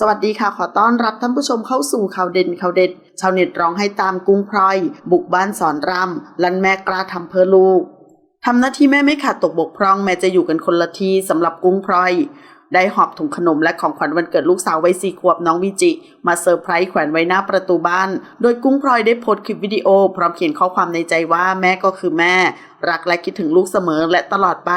สวัสดีค่ะ ขอต้อนรับท่านผู้ชมเข้าสู่ข่าวเด่นข่าวเด็ด ชาวเน็ตร้องให้ตามกุ้งพลอย บุกบ้านสอนรำลันแม่กล้าทำเพื่อลูกทำหน้าที่แม่ไม่ขาดตกบกพร่องแม้จะอยู่กันคนละที่สำหรับกุ้งพลอย ได้หอบถุงขนมและของขวัญวันเกิดลูกสาววัยสี่ขวบน้องวิจิ มาเซอร์ไพรส์แขวนไว้หน้าประตูบ้าน โดยกุ้งพลอยได้โพสต์คลิปวิดีโอ พร้อมเขียนข้อความในใจว่าแม่ก็คือแม่ รักและคิดถึงลูกเสมอและตลอดไป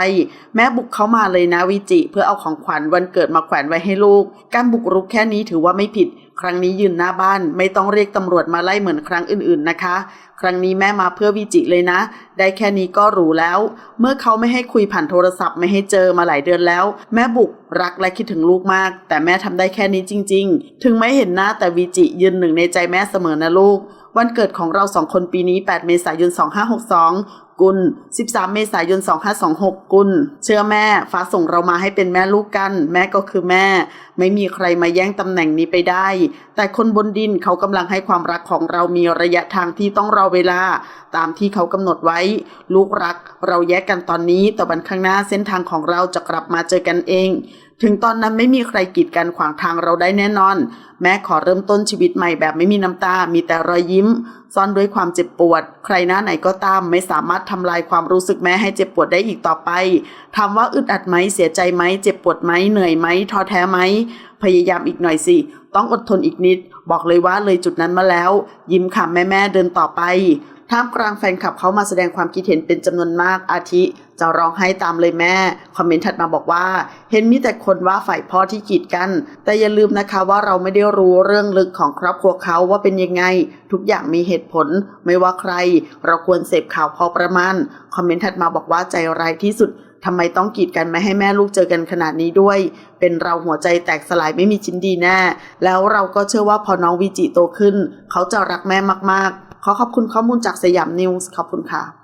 แม่บุกเข้ามาเลยนะวิจิ เพื่อเอาของขวัญวันเกิดมาแขวนไว้ให้ลูก การบุกรุกแค่นี้ถือว่าไม่ผิด ครั้งนี้ยืนหน้าบ้านไม่ต้องเรียกตำรวจมาไล่เหมือนครั้งอื่นๆนะคะ ครั้งนี้แม่มาเพื่อวิจิเลยนะ ได้แค่นี้ก็หรูแล้ว เมื่อเขาไม่ให้คุยผ่านโทรศัพท์ไม่ให้เจอมาหลายเดือนแล้ว แม่บุกรักและคิดถึงลูกมาก แต่แม่ทำได้แค่นี้จริง ๆ ถึงไม่เห็นหน้าแต่วิจิยืนหนึ่งในใจแม่เสมอนะลูก วันเกิดของเราสองคนปีนี้ 8 เมษายน 2562 กุล 13 เมษายน 2526 กุล เชื่อแม่ฟ้าส่งเรามาให้เป็นแม่ลูกกัน แม่ก็คือแม่ ไม่มีใครมาแย่งตำแหน่งนี้ไปได้ แต่คนบนดินเขากำลังให้ความรักของเรามีระยะทางที่ต้องรอเวลา ตามที่เขากำหนดไว้ ลูกรัก เราแยกกันตอนนี้แต่วันข้างหน้าเส้นทางของเราจะกลับมาเจอกันเอง ถึงตอนนั้นไม่มีใครกีดกันขวางทางเราได้แน่นอน แม่ขอเริ่มต้นชีวิตใหม่แบบไม่มีน้ำตา มีแต่รอยยิ้ม ซ่อนด้วยความเจ็บปวด ใครหน้าไหนก็ตาม ไม่สามารถทำลายความรู้สึกแม่ให้เจ็บปวดได้อีกต่อไป ถามว่าอึดอัดไหม เสียใจไหม เจ็บปวดไหม เหนื่อยไหม ท้อแท้ไหม พยายามอีกหน่อยสิ ต้องอดทนอีกนิด บอกเลยว่าเลยจุดนั้นมาแล้ว ยิ้มขำแม่แม่เดินต่อไป ท่ามกลางแฟนคลับเขามาแสดงความคิดเห็นเป็นจำนวนมาก อาทิ จะร้องไห้ตามเลยแม่ คอมเมนต์ถัดมาบอกว่า เห็นมีแต่คนว่าฝ่ายพ่อที่กีดกัน แต่อย่าลืมนะคะว่าเราไม่ได้รู้เรื่องลึกของครอบครัวเขาว่าเป็นยังไง ทุกอย่างมีเหตุผล ไม่ว่าใคร เราควรเสพข่าวพอประมาณ คอมเมนต์ถัดมาบอกว่าใจร้ายที่สุดทำไมต้องกีดกันไม่ให้แม่ลูกเจอกันขนาดนี้ด้วย เป็นเราหัวใจแตกสลายไม่มีชิ้นดีแน่ แล้วเราก็เชื่อว่าพอน้องวิจิโตขึ้น เขาจะรักแม่มากๆ ขอขอบคุณข้อมูลจากสยามนิวส์ขอบคุณค่ะ